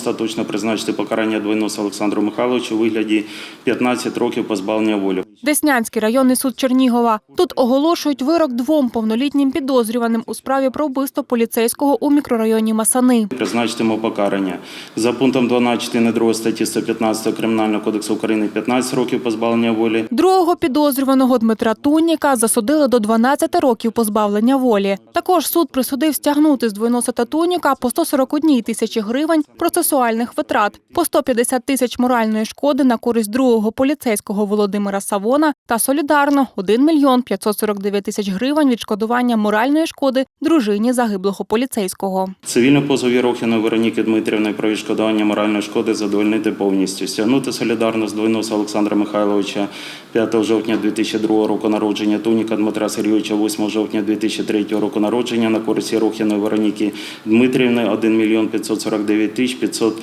остаточно призначити покарання Двойносу Олександру Михайловичу у вигляді 15 років позбавлення волі. Деснянський районний суд Чернігова. Тут оголошують вирок двом повнолітнім підозрюваним у справі про вбивство поліцейського у мікрорайоні Масани. Призначити йому покарання. За пунктом 12 частини 2 статті 115 Кримінального кодексу України 15 років позбавлення волі. Другого підозрюваного Дмитра Тунніка засудили до 12 років позбавлення волі. Також суд присудив стягнути з двойноса та Тунніка по 141 тисячі гривень процесуальних витрат, по 150 тисяч моральної шкоди на користь другого поліцейського Володимира Савона та солідарно 1 мільйон 549 тисяч гривень відшкодування моральної шкоди дружині загиблого поліцейського. Цивільний позов Єрохіної Вероніки Дмитрівни про відшкодування моральної шкоди задовольнити повністю. Стягнути солідарно з Двойноса Олександра Михайловича 5 жовтня 2002 року народження, Туніка Дмитра Сергійовича 8 жовтня 2003 року народження на користь Єрохіної Вероніки Дмитрівни 1 мільйон 549 тисяч 500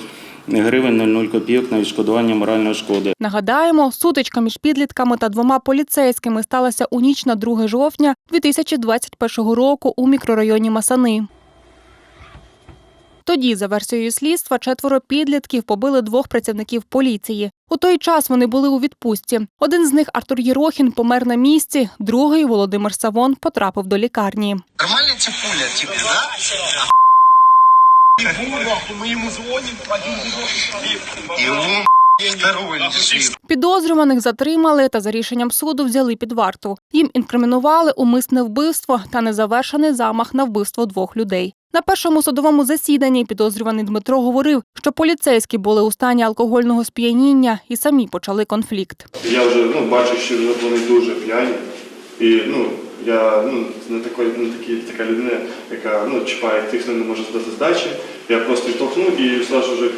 гривень 00 копійок на відшкодування моральної шкоди. Нагадаємо, сутичка між підлітками та двома поліцейськими сталася у ніч на 2 жовтня 2021 року у мікрорайоні Масани. Тоді, за версією слідства, четверо підлітків побили двох працівників поліції. У той час вони були у відпустці. Один з них, Артур Єрохін, помер на місці, другий Володимир Савон потрапив до лікарні. Нормально тебе пуля тебе, да? Підозрюваних затримали та за рішенням суду взяли під варту. Їм інкримінували умисне вбивство та незавершений замах на вбивство двох людей. На першому судовому засіданні підозрюваний Дмитро говорив, що поліцейські були у стані алкогольного сп'яніння і самі почали конфлікт. Я вже ну, бачу, що вони дуже п'яні. І ну, я ну, не, такий, не такий, така людина, яка ну, чіпає тих, хто не може здати здачі. Я просто відтолкнув і одразу вже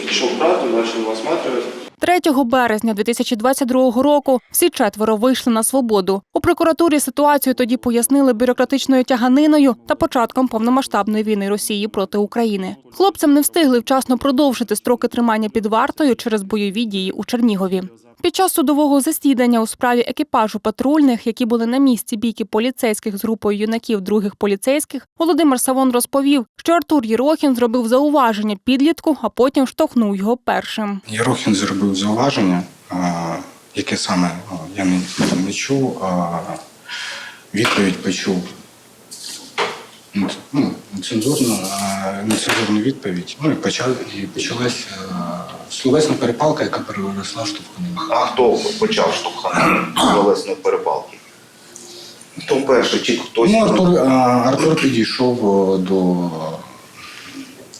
підійшов брату, почав осматривати. 3 березня 2022 року всі четверо вийшли на свободу. У прокуратурі ситуацію тоді пояснили бюрократичною тяганиною та початком повномасштабної війни Росії проти України. Хлопцям не встигли вчасно продовжити строки тримання під вартою через бойові дії у Чернігові. Під час судового засідання у справі екіпажу патрульних, які були на місці бійки поліцейських з групою юнаків других поліцейських, Володимир Савон розповів, що Артур Єрохін зробив зауваження підлітку, а потім штовхнув його першим. Єрохін зробив зауваження, яке саме я не, чув, відповідь почув. Ну, Ну, нецензурну, нецензурну відповідь. Ну і почав і почалась словесна перепалка, яка переросла в штовханину. А хто почав штовхати словесної перепалки? Хто перший чи хтось Ну, Артур, а, Артур підійшов до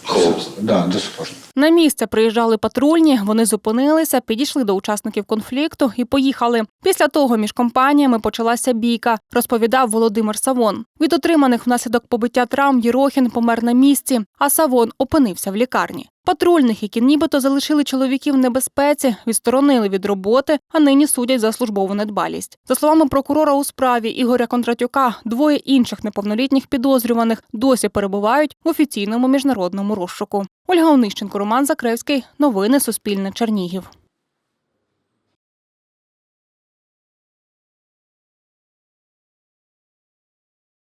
хлопця? да, до сапожника. На місце приїжджали патрульні, вони зупинилися, підійшли до учасників конфлікту і поїхали. Після того між компаніями почалася бійка, розповідав Володимир Савон. Від отриманих внаслідок побиття травм Єрохін помер на місці, а Савон опинився в лікарні. Патрульних, які нібито залишили чоловіків в небезпеці, відсторонили від роботи, а нині судять за службову недбалість. За словами прокурора у справі Ігоря Кондратюка, двоє інших неповнолітніх підозрюваних досі перебувають в офіційному міжнародному розшуку. Ольга Онищенко, Роман Закревський. Новини Суспільне. Чернігів.